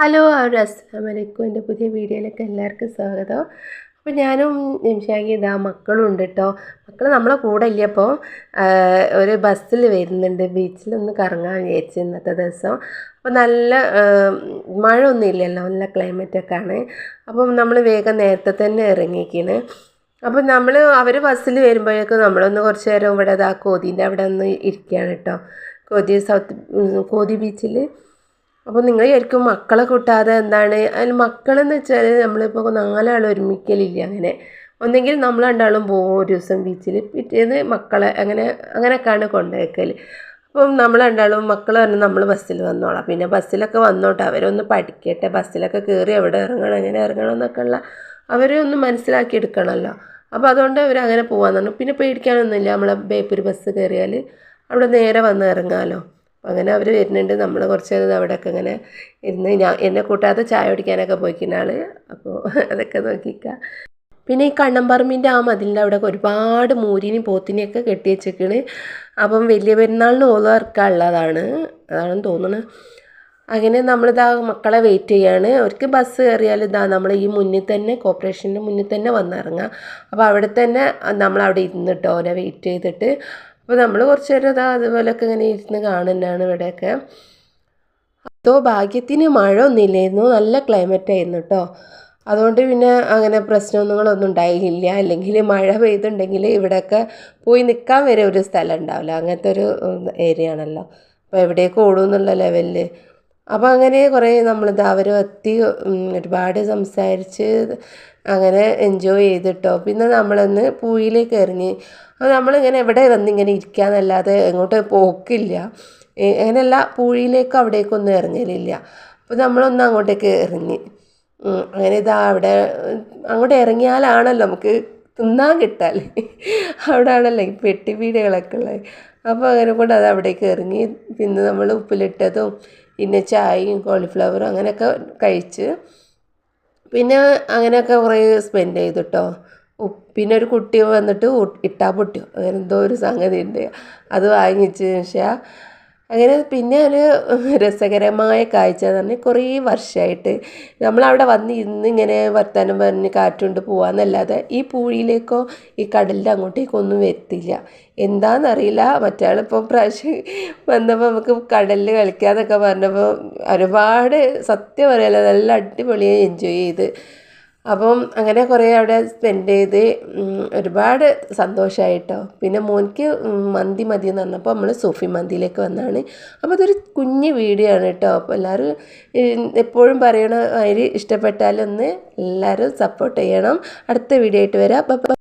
Hello ഒരു അസ്സാം വലൈക്കും എന്റെ പുതിയ വീഡിയോയിലേക്ക് എല്ലാവർക്കും സ്വാഗതം. അപ്പോൾ ഞാനും നിമിഷാങ്കി ഇതാ മക്കളും ഉണ്ട് കേട്ടോ മക്കൾ നമ്മളെ കൂടെ ഇല്ല അപ്പോൾ ഒരു ബസ്സിൽ വരുന്നുണ്ട്. ബീച്ചിലൊന്ന് കറങ്ങാൻ വിചാരിച്ചു ഇന്നത്തെ ദിവസം. അപ്പോൾ നല്ല മഴ ഒന്നും ഇല്ലല്ലോ നല്ല ക്ലൈമറ്റൊക്കെ ആണ്. അപ്പം നമ്മൾ വേഗം നേരത്തെ തന്നെ ഇറങ്ങിയിരിക്കണ് അപ്പോൾ നമ്മൾ അവർ ബസ്സിൽ വരുമ്പോഴേക്കും നമ്മളൊന്ന് കുറച്ച് നേരം ഇവിടെ ഇതാ കോതീന്റെ അവിടെ ഒന്ന് ഇരിക്കുകയാണ് കേട്ടോ. കോതി സൗത്ത് കോതി ബീച്ചിൽ അപ്പോൾ നിങ്ങൾ ശരിക്കും മക്കളെ കൂട്ടാതെ എന്താണ്? അതിൽ മക്കളെന്ന് വെച്ചാൽ നമ്മളിപ്പോൾ നാലാൾ ഒരുമിക്കലില്ല അങ്ങനെ. ഒന്നെങ്കിൽ നമ്മൾ രണ്ടാളും പോകും ഒരു ദിവസം ബീച്ചിൽ പിറ്റേന്ന് മക്കളെ അങ്ങനെ അങ്ങനെയൊക്കെയാണ് കൊണ്ടുവയ്ക്കൽ അപ്പം നമ്മൾ രണ്ടാളും മക്കൾ പറഞ്ഞ് നമ്മൾ ബസ്സിൽ വന്നോളാം. പിന്നെ ബസ്സിലൊക്കെ വന്നോട്ടെ. അവരൊന്ന് പഠിക്കട്ടെ. ബസ്സിലൊക്കെ കയറി എവിടെ ഇറങ്ങണം എങ്ങനെ ഇറങ്ങണം എന്നൊക്കെ ഉള്ള അവരെ ഒന്ന് മനസ്സിലാക്കി എടുക്കണമല്ലോ. അപ്പോൾ അതുകൊണ്ട് അവർ അങ്ങനെ പോകാമെന്ന് പറഞ്ഞു. പിന്നെ പേടിക്കാനൊന്നുമില്ല. നമ്മളെ ബേപ്പൂർ ബസ് കയറിയാൽ അവിടെ നേരെ വന്ന് ഇറങ്ങാമല്ലോ അങ്ങനെ അവർ വരുന്നുണ്ട്. നമ്മൾ കുറച്ച് നേരം അവിടെയൊക്കെ ഇങ്ങനെ ഇരുന്ന് ഞാൻ എന്നെ കൂട്ടാതെ ചായ കുടിക്കാനൊക്കെ പോയിക്കുന്ന ആൾ അപ്പോൾ അതൊക്കെ നോക്കിക്കാം. പിന്നെ ഈ കണ്ണമ്പറമ്പിന്റെ ആ മതിലിന്റെ അവിടെ ഒരുപാട് മൂരിനെയും പോത്തിനെയൊക്കെ കെട്ടി വെച്ചേക്കണ്. അപ്പം വലിയ പെരുന്നാളിന് ഉള്ളതാണ്. അതാണെന്ന് തോന്നുന്നത് അങ്ങനെ നമ്മളിതാ മക്കളെ വെയിറ്റ് ചെയ്യാണ്. അവർക്ക് ബസ് കയറിയാൽ ഇതാ നമ്മൾ ഈ മുന്നിൽ തന്നെ കോർപ്പറേഷന്റെ മുന്നിൽ തന്നെ വന്നിറങ്ങാം. അപ്പോൾ അവിടെ തന്നെ നമ്മളവിടെ ഇരുന്നിട്ടോ അവരെ വെയിറ്റ് ചെയ്തിട്ട് അപ്പോൾ നമ്മൾ കുറച്ച് നേരം അതാ അതുപോലെയൊക്കെ ഇങ്ങനെ ഇരുന്ന് കാണുന്നതാണ് ഇവിടെയൊക്കെ. അതോ ഭാഗ്യത്തിന് മഴ ഒന്നുമില്ലായിരുന്നു നല്ല ക്ലൈമറ്റ് ആയിരുന്നു കേട്ടോ അതുകൊണ്ട് പിന്നെ അങ്ങനെ പ്രശ്നങ്ങളൊന്നും ഉണ്ടായില്ല. അല്ലെങ്കിൽ മഴ പെയ്തുണ്ടെങ്കിൽ ഇവിടെയൊക്കെ പോയി നിൽക്കാൻ വരെ ഒരു സ്ഥലം ഉണ്ടാവില്ല. അങ്ങനത്തെ ഒരു ഏരിയ ആണല്ലോ അപ്പോൾ എവിടേക്ക് ഓടും എന്നുള്ള ലെവലിൽ അപ്പോൾ അങ്ങനെ കുറേ നമ്മളിത് അവർ എത്തി ഒരുപാട് സംസാരിച്ച് അങ്ങനെ എൻജോയ് ചെയ്തിട്ടോ. പിന്നെ നമ്മളൊന്ന് പൂയിലേക്ക് എറിഞ്ഞ് അപ്പോൾ നമ്മളിങ്ങനെ എവിടെ വന്നിങ്ങനെ ഇരിക്കാന്നല്ലാതെ എങ്ങോട്ട് പോക്കില്ല. അങ്ങനെയല്ല പൂഴിയിലേക്ക് അവിടേക്കൊന്നും ഇറങ്ങലില്ല അപ്പോൾ നമ്മളൊന്ന് അങ്ങോട്ടേക്ക് എറിഞ്ഞ് അങ്ങനെ ഇതാ അവിടെ അങ്ങോട്ട് ഇറങ്ങിയാലാണല്ലോ നമുക്ക് തിന്നാൻ കിട്ടാൽ അവിടെ ആണല്ലോ ഈ പെട്ടി വീടുകളൊക്കെ ഉള്ളത്. അപ്പോൾ അങ്ങനെ കൊണ്ട് അത് അവിടേക്ക് ഇറങ്ങി പിന്നെ നമ്മൾ ഉപ്പിലിട്ടതും പിന്നെ ചായയും കോളിഫ്ലവറും അങ്ങനെയൊക്കെ കഴിച്ച് പിന്നെ അങ്ങനെയൊക്കെ കുറേ സ്പെൻഡ് ചെയ്തു കേട്ടോ പിന്നെ ഒരു കുട്ടി വന്നിട്ട് ഇട്ടാ പൊട്ടിയോ? അങ്ങനെ എന്തോ ഒരു സംഗതി ഉണ്ട് അത് വാങ്ങിച്ച് പക്ഷേ അങ്ങനെ പിന്നെ ഒരു രസകരമായ കാഴ്ച എന്ന് പറഞ്ഞാൽ കുറേ വർഷമായിട്ട് നമ്മളവിടെ വന്ന് ഇന്ന് ഇങ്ങനെ വർത്തമാനം പറഞ്ഞ് കാറ്റുകൊണ്ട് പോകാമെന്നല്ലാതെ ഈ പൂഴിയിലേക്കോ ഈ കടലിന്റെ അങ്ങോട്ടേക്കോ ഒന്നും വരത്തില്ല. എന്താണെന്നറിയില്ല മറ്റാളിപ്പോൾ പ്രാവശ്യം വന്നപ്പോൾ നമുക്ക് കടലിൽ കളിക്കാമെന്നൊക്കെ പറഞ്ഞപ്പോൾ ഒരുപാട് സത്യം പറയാലോ നല്ല അടിപൊളിയായി എൻജോയ് ചെയ്ത്. അപ്പം അങ്ങനെ കുറേ അവിടെ സ്പെൻഡ് ചെയ്ത് ഒരുപാട് സന്തോഷമായിട്ടോ പിന്നെ മോനിക്ക് മന്തി മതി എന്ന് പറഞ്ഞപ്പോൾ നമ്മൾ സൂഫി മന്തിയിലേക്ക് വന്നതാണ് അപ്പോൾ അതൊരു കുഞ്ഞ് വീഡിയോ ആണ് കേട്ടോ. അപ്പോൾ എല്ലാവരും എപ്പോഴും പറയണ അതിൽ ഇഷ്ടപ്പെട്ടാലൊന്ന് എല്ലാവരും സപ്പോർട്ട് ചെയ്യണം. അടുത്ത വീഡിയോ ആയിട്ട് വരാം.